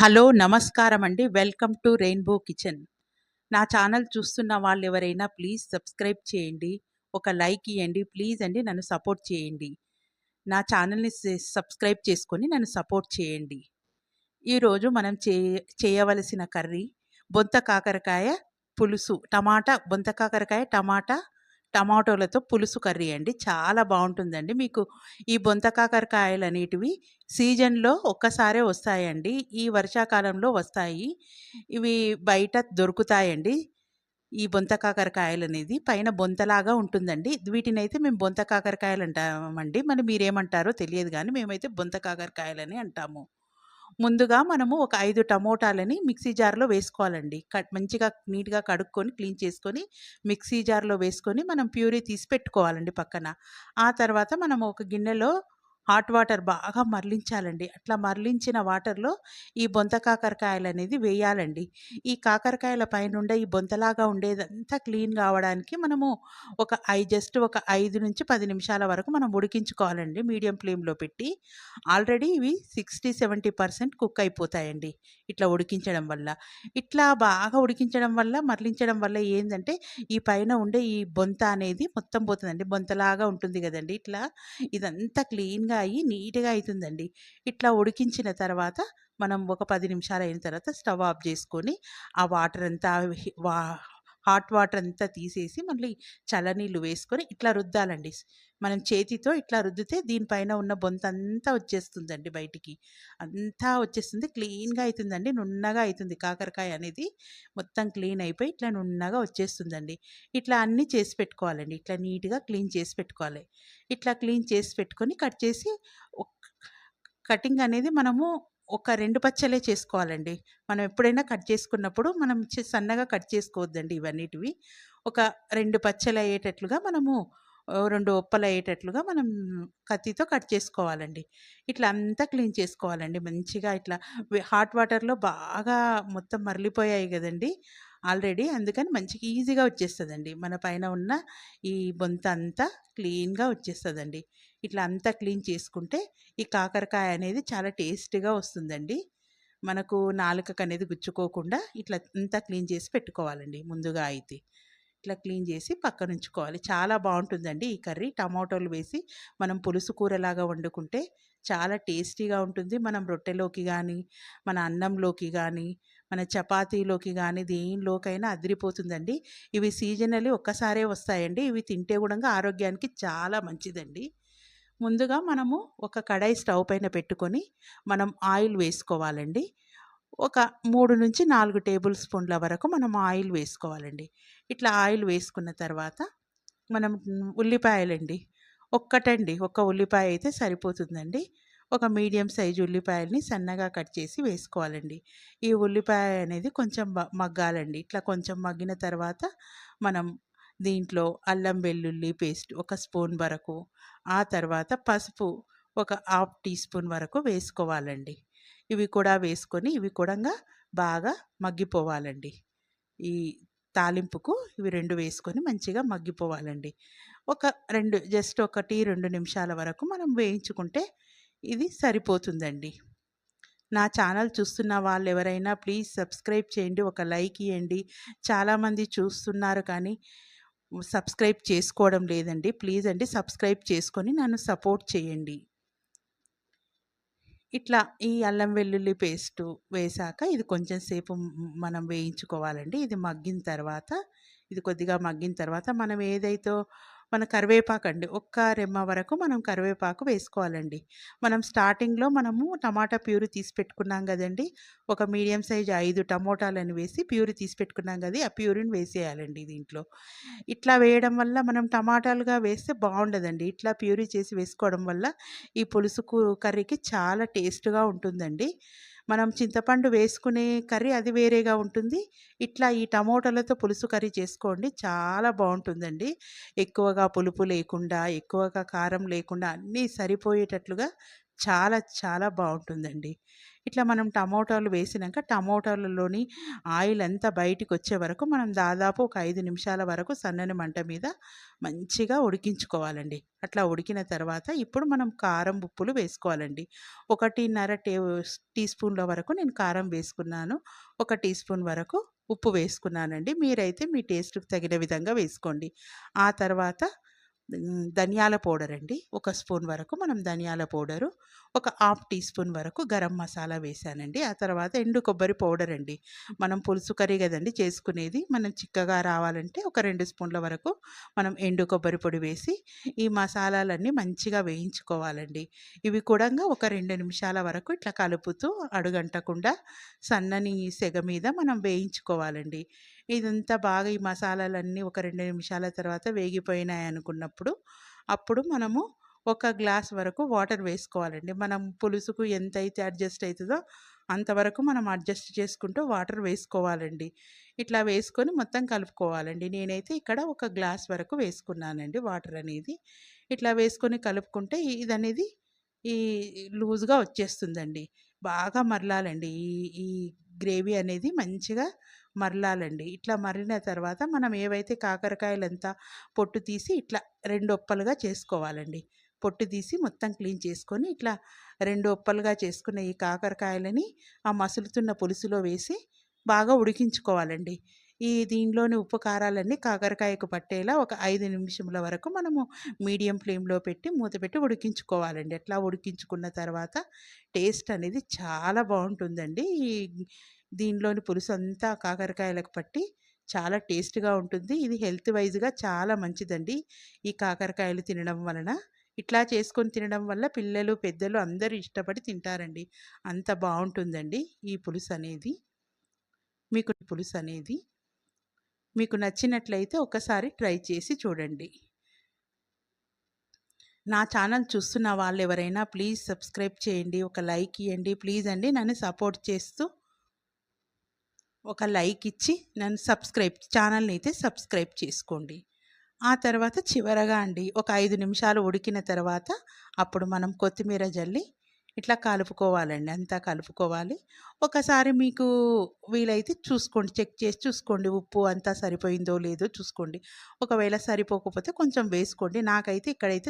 Hello నమస్కారం అండి welcome to rainbow kitchen. నా ఛానల్ చూస్తున్న వాళ్ళు ఎవరైనా ప్లీజ్ సబ్స్క్రైబ్ చేయండి. ఒక లైక్ ఇవ్వండి ప్లీజ్ అండి నన్ను సపోర్ట్ చేయండి. నా ఛానల్ని సబ్స్క్రైబ్ చేసుకొని నన్ను సపోర్ట్ చేయండి. ఈరోజు మనం చే చేయవలసిన కర్రీ బొంత కాకరకాయ పులుసు. టమాటా బొంత కాకరకాయ టమాటా టమాటోలతో పులుసు కర్రీ అండి. చాలా బాగుంటుందండి. మీకు ఈ బొంత కాకరకాయలు అనేటివి సీజన్లో ఒక్కసారే వస్తాయండి. ఈ వర్షాకాలంలో వస్తాయి. ఇవి బయట దొరుకుతాయండి. ఈ బొంత కాకరకాయలు అనేది పైన బొంతలాగా ఉంటుందండి. వీటిని అయితే మేము బొంత కాకరకాయలు అంటామండి మరి మీరేమంటారో తెలియదు కానీ మేమైతే బొంత కాకరకాయలని అంటాము. ముందుగా మనము ఒక ఐదు టమోటాలని మిక్సీ జార్లో వేసుకోవాలండి. కట్ మంచిగా నీట్గా కడుక్కొని క్లీన్ చేసుకొని మిక్సీ జార్లో వేసుకొని మనం ప్యూరీ తీసి పెట్టుకోవాలండి పక్కన. ఆ తర్వాత మనం ఒక గిన్నెలో హాట్ వాటర్ బాగా మరలించాలండి. అట్లా మరలించిన వాటర్లో ఈ బొంత కాకరకాయలు అనేది వేయాలండి. ఈ కాకరకాయల పైన ఈ బొంతలాగా ఉండేదంతా క్లీన్ కావడానికి మనము ఒక ఐ జస్ట్ ఒక ఐదు నుంచి పది నిమిషాల వరకు మనం ఉడికించుకోవాలండి. మీడియం ఫ్లేమ్లో పెట్టి ఆల్రెడీ ఇవి సిక్స్టీ సెవెంటీ పర్సెంట్ కుక్ అయిపోతాయండి ఇట్లా ఉడికించడం వల్ల. ఇట్లా బాగా ఉడికించడం వల్ల మరలించడం వల్ల ఏంటంటే ఈ పైన ఉండే ఈ బొంత అనేది మొత్తం పోతుందండి. బొంతలాగా ఉంటుంది కదండి. ఇట్లా ఇదంతా క్లీన్గా అయ్యి నీట్గా అవుతుందండి ఇట్లా ఉడికించిన తర్వాత మనం ఒక పది నిమిషాలు అయిన తర్వాత స్టవ్ ఆఫ్ చేసుకొని ఆ వాటర్ అంతా వా హాట్ వాటర్ అంతా తీసేసి మళ్ళీ చల్లనీళ్ళు వేసుకొని ఇట్లా రుద్దాలండి. మనం చేతితో ఇట్లా రుద్దితే దీనిపైన ఉన్న బొంత అంతా వచ్చేస్తుందండి బయటికి. అంతా వచ్చేస్తుంది క్లీన్గా అవుతుందండి నున్నగా అవుతుంది కాకరకాయ అనేది మొత్తం క్లీన్ అయిపోయి ఇట్లా నున్నగా వచ్చేస్తుందండి. ఇట్లా అన్నీ చేసి పెట్టుకోవాలండి. ఇట్లా నీట్గా క్లీన్ చేసి పెట్టుకోవాలి. ఇట్లా క్లీన్ చేసి పెట్టుకొని కట్ చేసి కటింగ్ అనేది మనము ఒక రెండు పచ్చలే చేసుకోవాలండి. మనం ఎప్పుడైనా కట్ చేసుకున్నప్పుడు మనం సన్నగా కట్ చేసుకోవద్దండి ఇవన్నిటివి. ఒక రెండు పచ్చలు అయ్యేటట్లుగా మనము రెండు ఒప్పలు అయ్యేటట్లుగా మనం కత్తితో కట్ చేసుకోవాలండి. ఇట్లా అంతా క్లీన్ చేసుకోవాలండి. మంచిగా ఇట్లా హాట్ వాటర్లో బాగా మొత్తం మరలిపోయాయి కదండి ఆల్రెడీ. అందుకని మంచిగా ఈజీగా వచ్చేస్తుందండి. మన పైన ఉన్న ఈ బొంత అంతా క్లీన్గా వచ్చేస్తుందండి. ఇట్లా అంతా క్లీన్ చేసుకుంటే ఈ కాకరకాయ అనేది చాలా టేస్టీగా వస్తుందండి. మనకు నాలుకకు అనేది గుచ్చుకోకుండా ఇట్లా అంతా క్లీన్ చేసి పెట్టుకోవాలండి ముందుగా అయితే. ఇట్లా క్లీన్ చేసి పక్కన ఉంచుకోవాలి చాలా బాగుంటుందండి ఈ కర్రీ. టమాటోలు వేసి మనం పులుసు కూరలాగా వండుకుంటే చాలా టేస్టీగా ఉంటుంది. మనం రొట్టెలోకి కానీ మన అన్నంలోకి కానీ మన చపాతీలోకి కానీ దేనిలోకైనా అదిరిపోతుందండి. ఇవి సీజనల్లీ ఒక్కసారే వస్తాయండి. ఇవి తింటే కూడా ఆరోగ్యానికి చాలా మంచిదండి. ముందుగా మనము ఒక కడాయి స్టవ్ పైన పెట్టుకొని మనం ఆయిల్ వేసుకోవాలండి. ఒక మూడు నుంచి నాలుగు టేబుల్ స్పూన్ల వరకు మనం ఆయిల్ వేసుకోవాలండి. ఇట్లా ఆయిల్ వేసుకున్న తర్వాత మనం ఉల్లిపాయలండి. ఒక్కటండి ఒక్క ఉల్లిపాయ అయితే సరిపోతుందండి. ఒక మీడియం సైజు ఉల్లిపాయల్ని సన్నగా కట్ చేసి వేసుకోవాలండి. ఈ ఉల్లిపాయ అనేది కొంచెం మగ్గాలండి. ఇట్లా కొంచెం మగ్గిన తర్వాత మనం దీంట్లో అల్లం వెల్లుల్లి పేస్ట్ ఒక స్పూన్ వరకు ఆ తర్వాత పసుపు ఒక హాఫ్ టీ స్పూన్ వరకు వేసుకోవాలండి. ఇవి కూడా వేసుకొని ఇవి కూడా బాగా మగ్గిపోవాలండి. ఈ తాలింపుకు ఇవి రెండు వేసుకొని మంచిగా మగ్గిపోవాలండి. ఒక రెండు జస్ట్ ఒకటి రెండు నిమిషాల వరకు మనం వేయించుకుంటే ఇది సరిపోతుందండి. నా ఛానల్ చూస్తున్న వాళ్ళు ఎవరైనా ప్లీజ్ సబ్స్క్రైబ్ చేయండి ఒక లైక్ ఇవ్వండి చాలామంది చూస్తున్నారు కానీ సబ్స్క్రైబ్ చేసుకోవడం లేదండి. ప్లీజ్ అండి సబ్స్క్రైబ్ చేసుకొని నన్ను సపోర్ట్ చేయండి. ఇట్లా ఈ అల్లం వెల్లుల్లి పేస్టు వేసాక ఇది కొంచెం సేపు మనం వేయించుకోవాలండి. ఇది మగ్గిన తర్వాత ఇది కొద్దిగా మగ్గిన తర్వాత మనం ఏదైతే మన కరివేపాకు అండి. ఒక్క రెమ్మ వరకు మనం కరివేపాకు వేసుకోవాలండి. మనం స్టార్టింగ్లో మనము టమాటా ప్యూరి తీసి పెట్టుకున్నాం కదండి. ఒక మీడియం సైజ్ ఐదు టమోటాలను వేసి ప్యూరి తీసి పెట్టుకున్నాం కదా ఆ ప్యూరిని వేసేయాలండి దీంట్లో. ఇట్లా వేయడం వల్ల మనం టమాటాలుగా వేస్తే బాగుండదండి. ఇట్లా ప్యూరీ చేసి వేసుకోవడం వల్ల ఈ పులుసు కర్రీకి చాలా టేస్ట్గా ఉంటుందండి. మనం చింతపండు వేసుకునే కర్రీ అది వేరేగా ఉంటుంది. ఇట్లా ఈ టమోటాలతో పులుసు కర్రీ చేసుకోండి. చాలా బాగుంటుందండి. ఎక్కువగా పులుపు లేకుండా ఎక్కువగా కారం లేకుండా అన్నీ సరిపోయేటట్లుగా చాలా చాలా బాగుంటుందండి. ఇట్లా మనం టమోటాలు వేసినాక టమోటాలలోని ఆయిల్ అంతా బయటికి వచ్చే వరకు మనం దాదాపు ఒక ఐదు నిమిషాల వరకు సన్నని మంట మీద మంచిగా ఉడికించుకోవాలండి. అట్లా ఉడికిన తర్వాత ఇప్పుడు మనం కారం ఉప్పులు వేసుకోవాలండి. ఒకటిన్నర టే టీ స్పూన్ల వరకు నేను కారం వేసుకున్నాను. ఒక టీ స్పూన్ వరకు ఉప్పు వేసుకున్నానండి. మీరైతే మీ టేస్ట్కి తగిన విధంగా వేసుకోండి. ఆ తర్వాత ధనియాల పౌడర్ అండి. ఒక స్పూన్ వరకు మనం ధనియాల పౌడరు ఒక హాఫ్ టీ స్పూన్ వరకు గరం మసాలా వేసానండి. ఆ తర్వాత ఎండు కొబ్బరి పౌడర్ అండి. మనం పులుసు కర్రీ కదండి చేసుకునేది మనం చిక్కగా రావాలంటే ఒక రెండు స్పూన్ల వరకు మనం ఎండు కొబ్బరి పొడి వేసి ఈ మసాలాలన్నీ మంచిగా వేయించుకోవాలండి. ఇవి కూడా ఒక రెండు నిమిషాల వరకు ఇట్లా కలుపుతూ అడుగంటకుండా సన్నని సెగ మీద మనం వేయించుకోవాలండి. ఇదంతా బాగా ఈ మసాలాలన్నీ ఒక రెండు నిమిషాల తర్వాత వేగిపోయినాయి అనుకున్నప్పుడు అప్పుడు మనము ఒక గ్లాస్ వరకు వాటర్ వేసుకోవాలండి. మనం పులుసుకు ఎంత అయితే అడ్జస్ట్ అవుతుందో అంతవరకు మనం అడ్జస్ట్ చేసుకుంటూ వాటర్ వేసుకోవాలండి. ఇట్లా వేసుకొని మొత్తం కలుపుకోవాలండి. నేనైతే ఇక్కడ ఒక గ్లాస్ వరకు వేసుకున్నానండి వాటర్ అనేది. ఇట్లా వేసుకొని కలుపుకుంటే ఇది అనేది ఈ లూజ్గా వచ్చేస్తుందండి. బాగా మరలాలండి. ఈ ఈ గ్రేవీ అనేది మంచిగా మరలాలండి. ఇట్లా మరిన తర్వాత మనం ఏవైతే కాకరకాయలంతా పొట్టు తీసి ఇట్లా రెండు ఒప్పలుగా చేసుకోవాలండి. పొట్టు తీసి మొత్తం క్లీన్ చేసుకొని ఇట్లా రెండు ఒప్పలుగా చేసుకున్న ఈ కాకరకాయలని ఆ మసులుతున్న పులుసులో వేసి బాగా ఉడికించుకోవాలండి. ఈ దీనిలోని ఉప్పు కారాలన్నీ కాకరకాయకు పట్టేలా ఒక ఐదు నిమిషముల వరకు మనము మీడియం ఫ్లేమ్లో పెట్టి మూత పెట్టి ఉడికించుకోవాలండి. అట్లా ఉడికించుకున్న తర్వాత టేస్ట్ అనేది చాలా బాగుంటుందండి. ఈ దీనిలోని పులుసు అంతా కాకరకాయలకు పట్టి చాలా టేస్ట్గా ఉంటుంది. ఇది హెల్త్ వైజ్గా చాలా మంచిదండి. ఈ కాకరకాయలు తినడం వలన. ఇట్లా చేసుకొని తినడం వల్ల పిల్లలు పెద్దలు అందరూ ఇష్టపడి తింటారండి. అంత బాగుంటుందండి ఈ పులుసు అనేది మీకు పులుసు అనేది మీకు నచ్చినట్లయితే ఒకసారి ట్రై చేసి చూడండి. నా ఛానల్ చూస్తున్న వాళ్ళు ఎవరైనా ప్లీజ్ సబ్స్క్రైబ్ చేయండి. ఒక లైక్ ఇవ్వండి ప్లీజ్ అండి. నన్ను సపోర్ట్ చేస్తూ ఒక లైక్ ఇచ్చి నన్ను సబ్స్క్రైబ్ ఛానల్ని అయితే సబ్స్క్రైబ్ చేసుకోండి. ఆ తర్వాత చివరగా అండి ఒక ఐదు నిమిషాలు ఉడికిన తర్వాత అప్పుడు మనం కొత్తిమీర జల్లి ఇట్లా కలుపుకోవాలండి అంతా కలుపుకోవాలి. ఒకసారి మీకు వీలైతే చూసుకోండి చెక్ చేసి చూసుకోండి ఉప్పు అంతా సరిపోయిందో లేదో చూసుకోండి. ఒకవేళ సరిపోకపోతే కొంచెం వేసుకోండి. నాకైతే ఇక్కడైతే